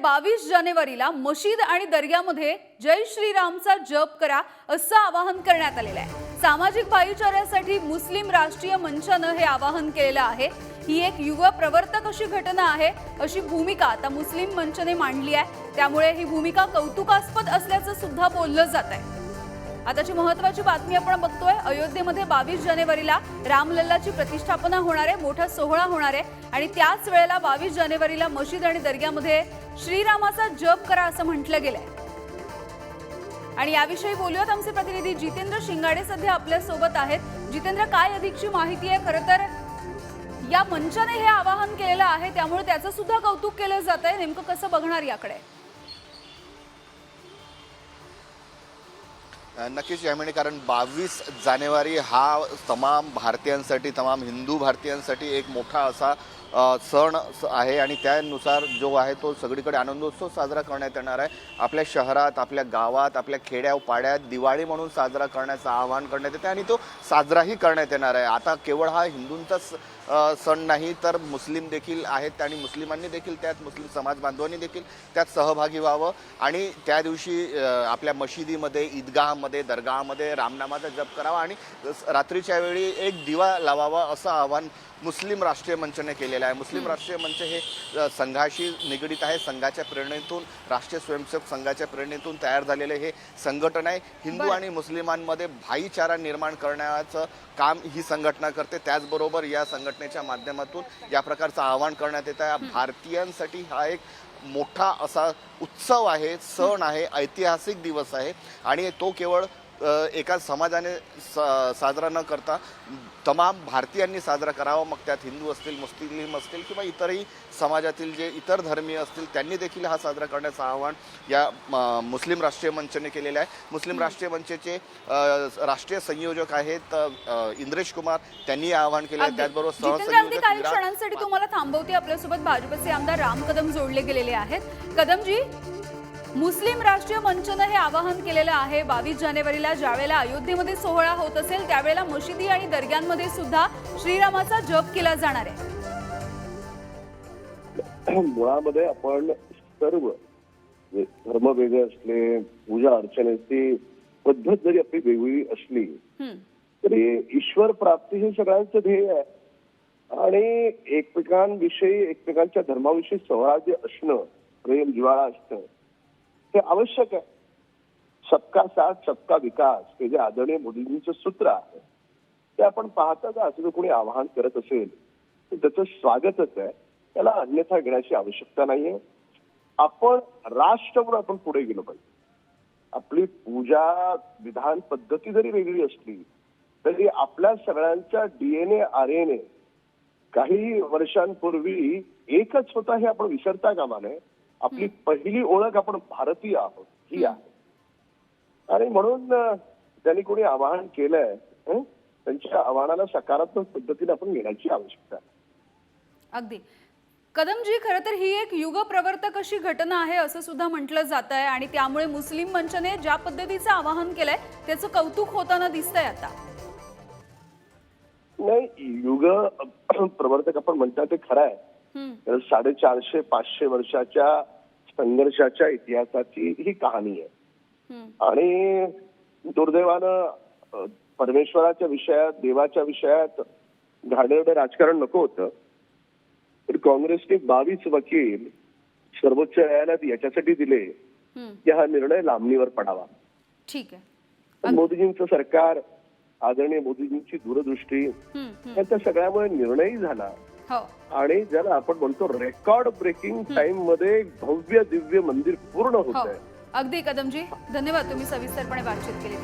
बावीस जानेवारीला मशीद आणि दर्ग्यामध्ये जय श्रीरामचा जप करा असं आवाहन करण्यात आलेलं आहे. सामाजिक भाईचाऱ्यासाठी मुस्लिम राष्ट्रीय मंचानं हे आवाहन केलेलं आहे. ही एक युव प्रवर्तक अशी घटना आहे अशी भूमिका आता मुस्लिम मंचने मांडली आहे. त्यामुळे ही भूमिका कौतुकास्पद असल्याचं सुद्धा बोललं जात आहे आताची महत्वाची बातमी आपण बघतोय अयोध्येमध्ये बावीस जानेवारीला रामलल्लाची प्रतिष्ठापना होणार आहे मोठा सोहळा होणार आहे. आणि त्याच वेळेला बावीस जानेवारीला मशीद आणि दर्ग्यामध्ये श्रीरामाचा जप करा असं म्हटलं गेलंय. आणि याविषयी बोलूयात आमचे प्रतिनिधी जितेंद्र शिंगाडे सध्या आपल्यासोबत आहेत. जितेंद्र काय अधिकची माहिती आहे? खरं तर या मंचाने हे आवाहन केलेलं आहे त्यामुळे त्याचं सुद्धा कौतुक केलं जात आहे. नेमकं कसं बघणार याकडे? नक्कीच यामिनी कारण बावीस जानेवारी हा तमाम भारतीयांसाठी तमाम हिंदू भारतीयांसाठी एक मोठा असा सण आहे आणि त्यानुसार जो आहे तो सगळीकडे आनंदोत्सव साजरा करण्यात येणार आहे. आपल्या शहरात आपल्या गावात आपल्या खेड्या पाड्यात दिवाळी म्हणून साजरा करण्याचं आवाहन करण्यात येते आणि तो साजराही करण्यात येणार आहे. आता केवळ हा हिंदूंचाच सण नाही तर मुस्लिम देखील आहेत आणि मुस्लिमांनी देखील त्यात मुस्लिम समाज बांधवांनी देखील त्यात सहभागी व्हावं. आणि त्या दिवशी आपल्या मशिदीमध्ये ईदगाहमध्ये दर्गामध्ये रामनामाचा जप करावा आणि रात्रीच्या वेळी एक दिवा लावावा असं आवाहन मुस्लिम राष्ट्रीय मंचने केलेलं आहे. मुस्लिम राष्ट्रीय मंच हे संघाशी निगडीत आहे. संघाच्या प्रेरणेतून राष्ट्रीय स्वयंसेवक संघाच्या प्रेरणेतून तयार झालेले हे संघटन आहे. हिंदू. आणि मुस्लिमांमध्ये भाईचारा निर्माण करण्याचं काम ही संघटना करते. त्याचबरोबर या संघटनेच्या माध्यमातून या प्रकारचं आवाहन करण्यात येत आहे. भारतीयांसाठी हा एक मोठा असा उत्सव आहे सण आहे ऐतिहासिक दिवस आहे. आणि तो केवळ एका समाजाने सा साजरा न करता तमाम भारतीयांनी साजरा करावा. मग त्यात हिंदू असतील मुस्लिम असतील किंवा इतरही समाजातील जे इतर धर्मीय असतील त्यांनी देखील हा साजरा करण्याचं आवाहन या मुस्लिम राष्ट्रीय मंचने केलेलं आहे. मुस्लिम राष्ट्रीय मंचचे राष्ट्रीय संयोजक आहेत इंद्रेश कुमार. त्यांनी आवाहन केलं आहे. त्याचबरोबर सहसंयोजक क्षणांसाठी तुम्हाला थांबवते. आपल्यासोबत भाजपचे आमदार राम कदम जोडले गेलेले आहेत. कदमजी मुस्लिम राष्ट्रीय मंचनं हे आवाहन केलेलं आहे. बावीस जानेवारीला ज्यावेळेला अयोध्येमध्ये सोहळा होत असेल त्यावेळेला मशिदी आणि दर्ग्यांमध्ये सुद्धा श्रीरामाचा जप केला जाणार आहे. मुळामध्ये आपण सर्व धर्म वेगळे असले पूजा अर्चनेची पद्धत जरी आपली वेगळी असली. तरी ईश्वर प्राप्ती हे सगळ्यांचं ध्येय आहे. आणि एकमेकांविषयी एकमेकांच्या धर्माविषयी सौहार्द असणं प्रेम जिव्हाळा असणं हे आवश्यक आहे. सबका साथ सबका विकास हे जे आदरणीय मोदीजींचं सूत्र आहे ते आपण पाहता का असं जर कोणी आवाहन करत असेल तर त्याचं स्वागतच आहे. त्याला अन्यथा घेण्याची आवश्यकता नाहीये. आपण राष्ट्र म्हणून आपण पुढे गेलो पाहिजे. आपली पूजा विधान पद्धती जरी वेगळी असली तरी आपल्या सगळ्यांच्या डीएनए आरएनए काही वर्षांपूर्वी एकच होता हे आपण विसरता कामा नये. आपली पहिली ओळख आपण भारतीय आहोत ही आहे. आणि म्हणून अं, त्यांनी कोणी आवाहन केलंय? त्यांच्या आव्हानाला सकारात्मक पद्धतीने आपण घेण्याची आवश्यकता अगदी. कदमजी खरं तर ही एक युग प्रवर्तक अशी घटना आहे असं सुद्धा म्हटलं जात आहे आणि त्यामुळे मुस्लिम मंचने ज्या पद्धतीचं आवाहन केलंय त्याचं कौतुक होताना दिसतंय आता. नाही युग प्रवर्तक आपण म्हणतात ते खरं आहे. तर साडेचारशे पाचशे वर्षाच्या संघर्षाच्या इतिहासाची ही कहाणी आहे. आणि दुर्दैवानं परमेश्वराच्या विषयात देवाच्या विषयात घाणेरडं राजकारण नको होतं. तर काँग्रेसने बावीस वकील सर्वोच्च न्यायालयात याच्यासाठी दिले. की हा निर्णय लांबणीवर पडावा. ठीक आहे. मोदीजींचं सरकार आदरणीय मोदीजींची दूरदृष्टी. यांच्या सगळ्यामुळे निर्णयही झाला. आणि ज्याला आपण म्हणतो रेकॉर्ड ब्रेकिंग टाइममध्ये भव्य दिव्य मंदिर पूर्ण होत हो. आहे अगदी कदमजी धन्यवाद तुम्ही सविस्तरपणे बातचीत केली